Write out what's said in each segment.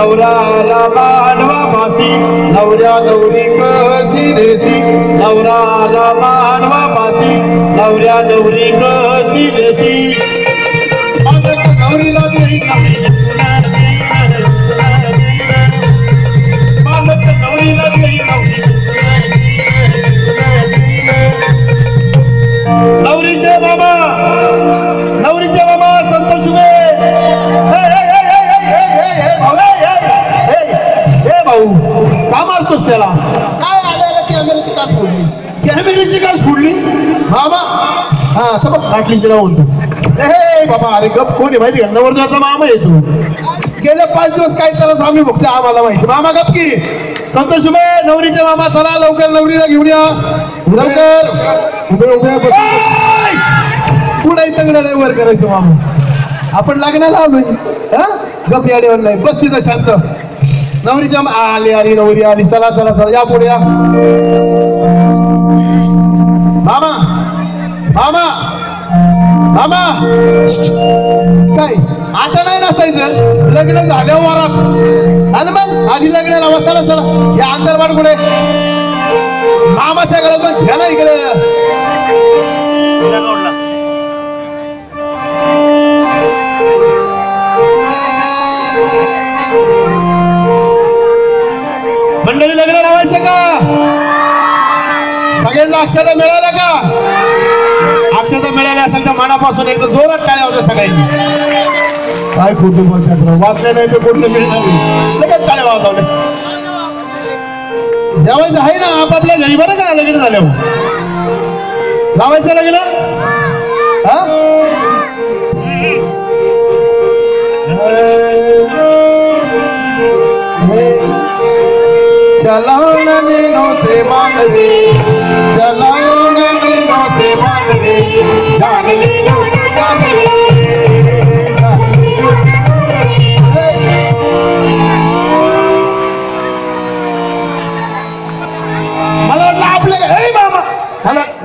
नवरा आला मानवा पासी नवऱ्या नवरी कशी देसी नवरा आला मानवा पासी नवऱ्या नवरी कशी देसी नवरीला तर बघ नाव म्हणतो हे बाबा अरे गप कोण आहे माहिती का? नवरदेवाचा मामा आहे तू. गेले पाच दिवस काय त्याला आम्ही बघते आम्हाला माहिती. मामा गप की. संतोष उभे नवरीचे मामा चला लवकर नवरीला घेऊन या. लवकर. उभे उभे. पुढे तंगडा नाही वर करायचं मामा. आपण लग्नाला आलोय. हा? गप याडेवर नाही. बस तिथं शांत. नवरीच्या आली आली नवरी आली. चला चला चला या पुढे या. मामा मामा! मामा! काय आता नाही नाचायचं? लग्न झाल्यावर वरात आणि मग? आधी लग्न लावा चला चला. या अंतरवाड कुठे? मामाच्या गळ्यात पण घ्या ना इकडे. मंडळी लग्न लावायचं का? सगळ्यांना अक्षर मिळालं का? अक्षता असेल तर मनापासून एकदा जोरात टाळ्या होत्या सगळ्यांनी. काय खोटं बोलतात वाटले नाही ते कुठलं लगेच टाळ्या वाजवले जेवायचं आहे ना आपापल्या घरी बरं का लगेच झाल्यावर? लावायचं लग्न? हा? चला नैनो से मान रे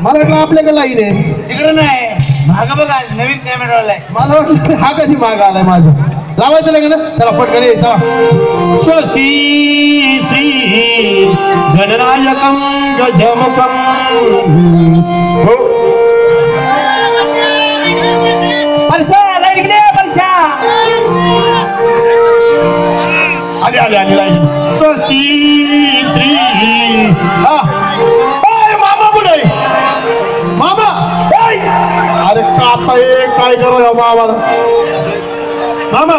मला वाटलं आपल्याकडे लाईन आहे? तिकडे नाही. माग बघा नवीन कॅमेरा आलाय मला वाटलं हा कधी माग आलाय माझं. लावायचं लग्न चला पटकन ये चला. स्वसी श्री गणनायकं गजमुखं. हो. परशा लाइट इकडे परशा. आली आली आली लाइट स्वस्ती श्री. हा. ओय, मामा कुठे? मामा! अरे कापा काय करू या मामाला? मामा.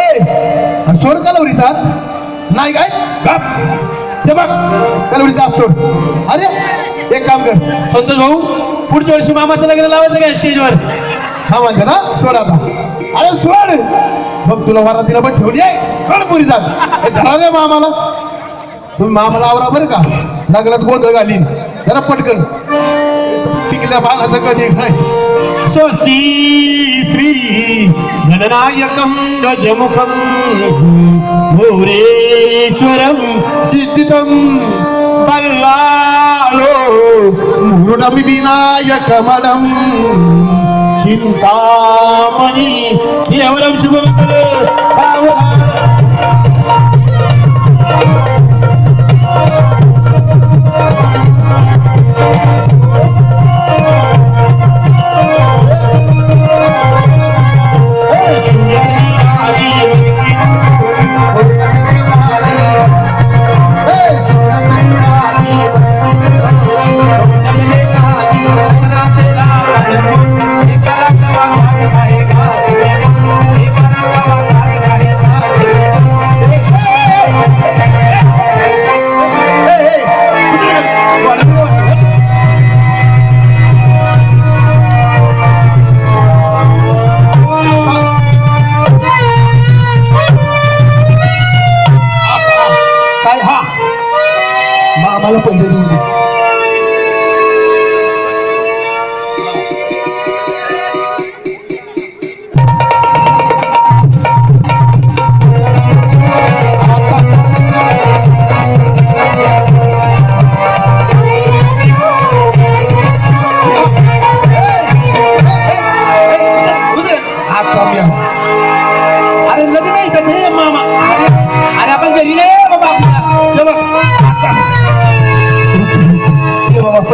ए सोड कलवरीचा. नाही काय? गप. ते बघ कलवरीचा हात सोड. अरे एक काम कर. संतोष भाऊ पुढच्या वर्षी मामाचं लग्न लावायचं काय स्टेजवर हा म्हणते ना? सोड आता. अरे सोड. मग तुला वरातीला पण ठेवली आहे सोड पुरी जात धरा रे मामाला. तुम्ही मामाला आवरा बरं का? लग्नात गोंधळ घालीन. जरा पटकन टिकल्या बालाचं कधी म्हणायचं स्वस्ती श्री धननायकम गजमुखम भोरेश्वरम सिद्धितम बल्लालो मुरुडम विनायकमडम चिंतामणि केवलम शुभम सावधान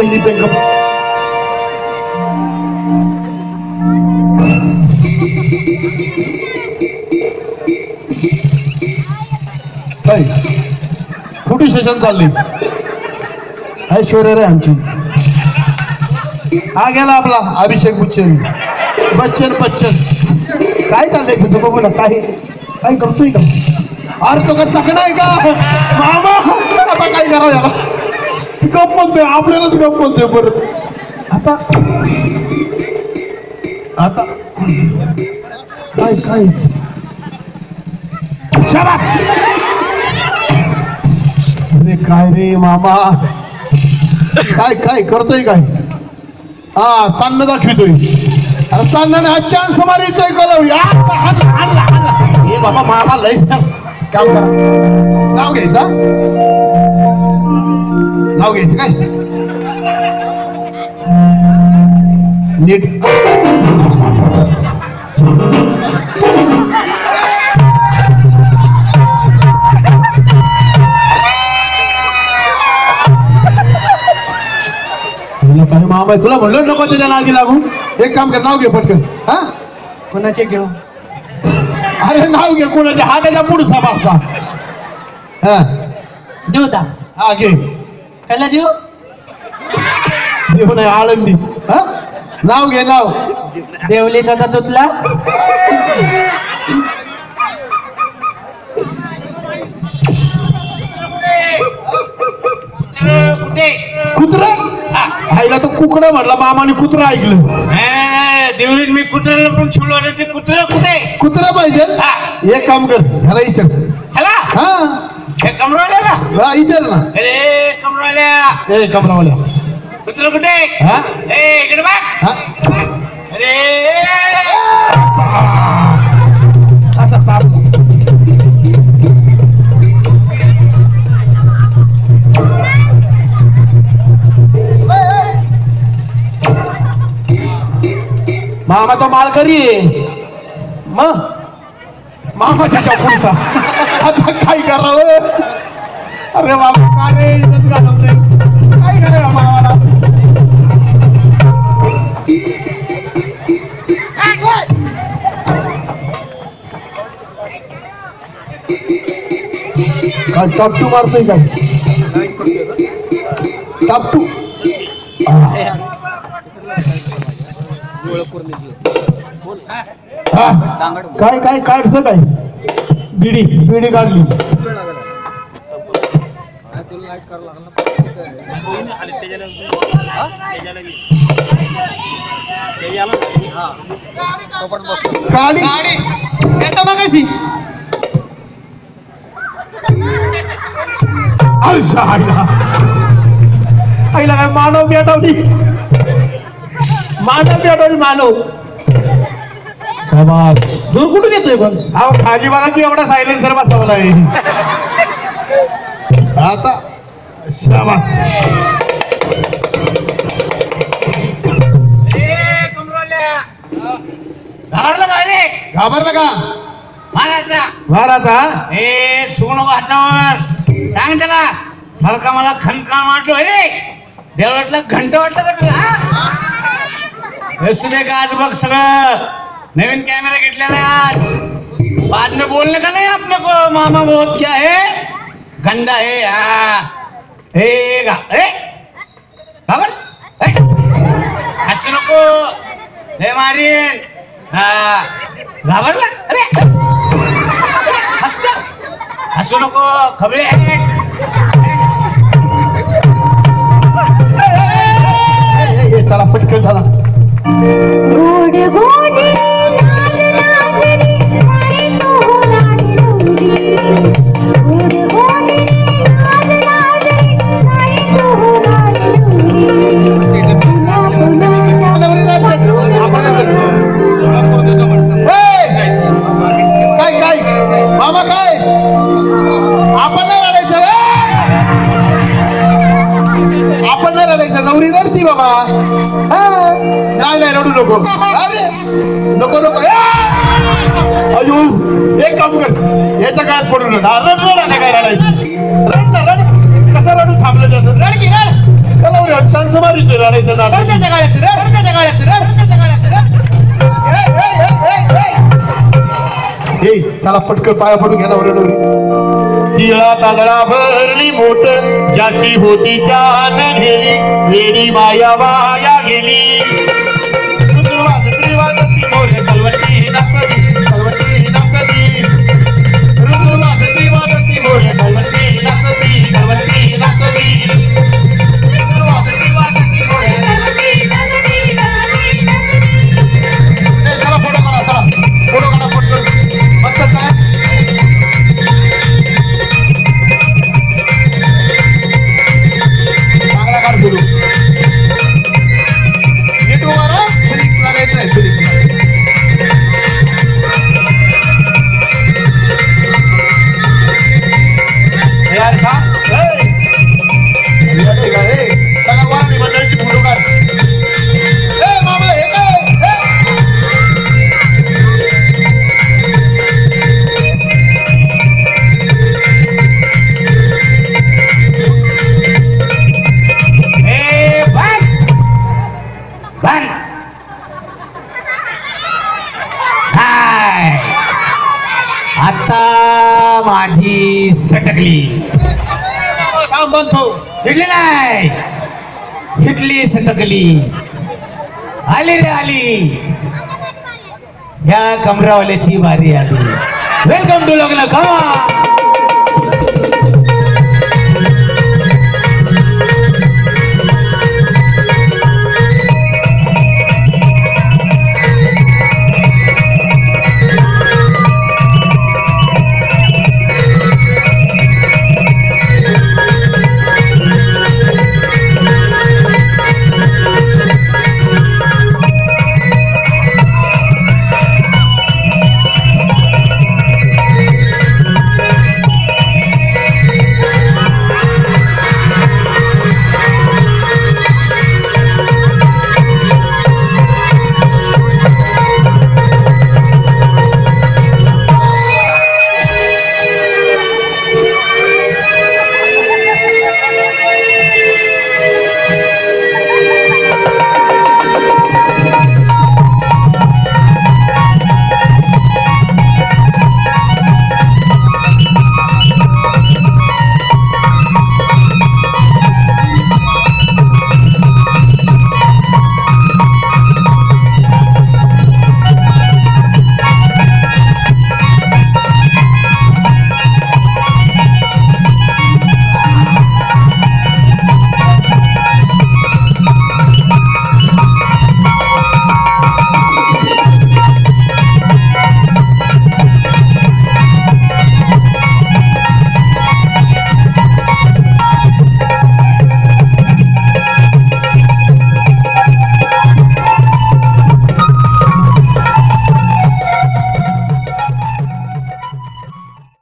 पहिली पेन कुठे सेशन चालली? ऐश्वर्या रे आमची. हा गेला आपला अभिषेक बच्चन. बच्चन बच्चन. काय चाललंय तुझं? बघू ना काय काय करतोय का? अरे तो का चकणा आहे का? मामा आता काय करावं याला? गप म्हणतोय आपल्यालाच गप म्हणतोय परत. आता आता. काय काय? शाबास! अरे काय रे मामा? काय काय करतोय काय? हा चांगलं दाखवितोय. अरे चांगलं हा चान्स मारितोय कलवरी हल्ला हे बाबा मामा लय काम करा. नाव घ्यायचा नाव घ्यायचं काय? नीट. मामा? तुला म्हणलं नको त्याच्या नागी लागू. एक काम कर नाव घे पटकन. हा? कोणाचे घेऊ? अरे नाव घे कोणाच्या हा त्याच्या पुढचा मागचा हा. देऊ ता हा घे. त्याला देऊ देऊ नाही आळंदी. हा? नाव घे नाव. देवली दादा तुतला कुठे? कुत्रा? आईला तो कुकडं म्हटला मामाने कुत्रा ऐकलं. देवळीत मी कुत्र्याला पण होतं ते कुत्र कुठे? कुत्रा पाहिजे हा. एक काम कर ह्याला विचार. हॅला हे. कमरवाल्याला हा विचार ना. अरे कमरवाल्या. ए कमरावाल्या. कुत्र कुठे? हा? ए इकडे बघ. हा? अरे. असा ताप. मामा तो मालकरी आहे. मग मामा त्याच्या पुढचा. आता काय करावं अरे बाबा का रे इथंच घालवते काय करावं मामाला काय चापटू मारतोय काय चापटू काय काय काढतो काय? बिडी बिडी काढली काढी आयला आईला आईला काय मानव पेटवली मानव पेटवली मानव। शाबास दूर कुठून येतोय पण? अहो खाली बघा की एवढा सायलेन्सर बसवला आहे आता शाबास. घाबरलं का रे? घाबरला का? महाराजा. महाराजा? ए सुगण हातावर सांग त्याला. सारखा मला खनकान वाटलो रे. देवळातलं घंट वाटलं का तुला? हा? असू दे का आज बघ सगळं. नवीन कॅमेरा घेतलेला आज बाद में बोलने का नहीं अपने को? मामा बहुत क्या है? गंदा है हा. ए, हसू नको. हे मारीन. हा. घाबरला? अरे अरे, हसतो हसू नको. खबरे. चला पटकन चला. गोड गोड. नको. अरे नको नको. अयो एक काम कर. याच्या काळात पडू नका. रड रड आता काय रडायचं. रड ना रड. कसं रडू? थांबलं जातं रड की रड. कलावरी हक्षांस मारी ते रडायचं ना रड त्याच्या काळात रड रड त्याच्या काळात रड त्याच्या काळात रड. हे चला पटकन पाया पडून घ्या नवरे नवरी तिळा तांदळा भरली मोठ ज्याची होती त्या नेली वेडी माया वाया गेली. मोरे कलवती नकली, कलवती Bang. हाय आता माझी सटकली थांब बनतो ठेव नाही हिटली सटकली आली रे आली ह्या कमरावाल्याची बारी आली वेलकम टू लग्न का